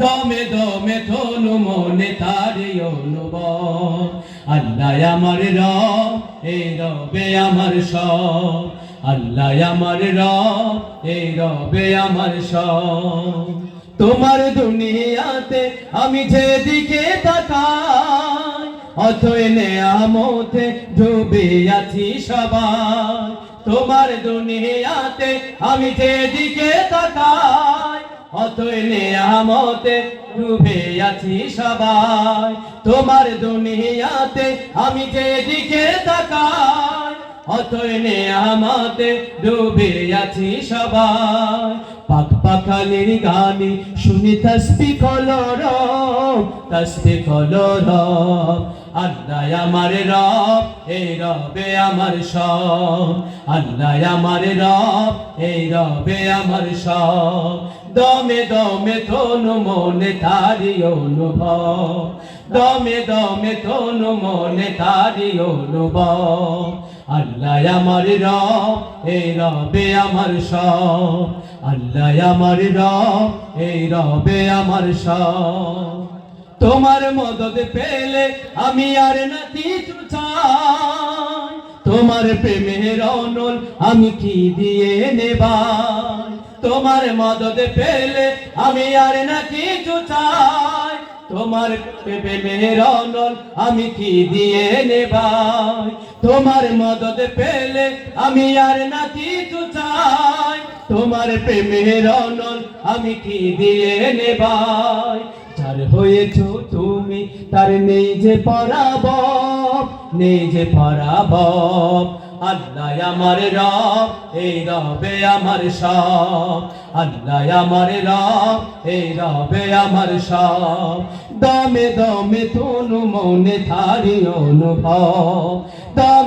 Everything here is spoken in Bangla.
দমে দমে তনু মনে তারি অনুভব। আল্লাহ আমার রব এই রবে আমার সব। আল্লাহ আমার রব এই রবে আমার সব। তোমার দুনিয়াতে আমি যেদিকে তাকাই অথই নেয়ামতে ডুবে আছি সবাই। তোমার দুনিয়াতে আমি যেদিকে তাকাই অথই নেয়ামতে ডুবে আছি সবাই। তোমার দুনিয়াতে আমি যেদিকে তাকাই অতই নেয়ামতে ডুবে আছি সবাই। পাক পাখালির গানে শুনি তসবি কলর তসবি কলর আল্লাহ আমার রব এই রবে আমার সব। আল্লাহ আমার রব এই রবে আমার সব। দমে দমে তনু মনে তারি অনুভব। দমে দমে তনু মনে তারি অনুভব। আল্লাহ আমার রব এই রবে আমার সব। আল্লাহ আমার রব এই রবে আমার সব। তোমার মদত পেলে আমি আর না কিছু চাই। তোমার প্রেমের অনল আমি কি দিয়ে নেবাই? তোমার মদত পেলে আমি আর না কিছু চাই। তোমার প্রেমের অনল আমি কি দিয়ে নেবাই? তোমার মদত পেলে আমি আর না কিছু চাই। তোমার প্রেমের অনল আমি কি দিয়ে নেবাই? যার হয়েছ তুমি, তার নেই যে পরাব নেই যে পরাব আল্লাহ আমার রব, এই রবে আমার সব। আল্লাহ আমার রব, এই রবে আমার সব। দমে দমে তনু মনে তারি অনুভব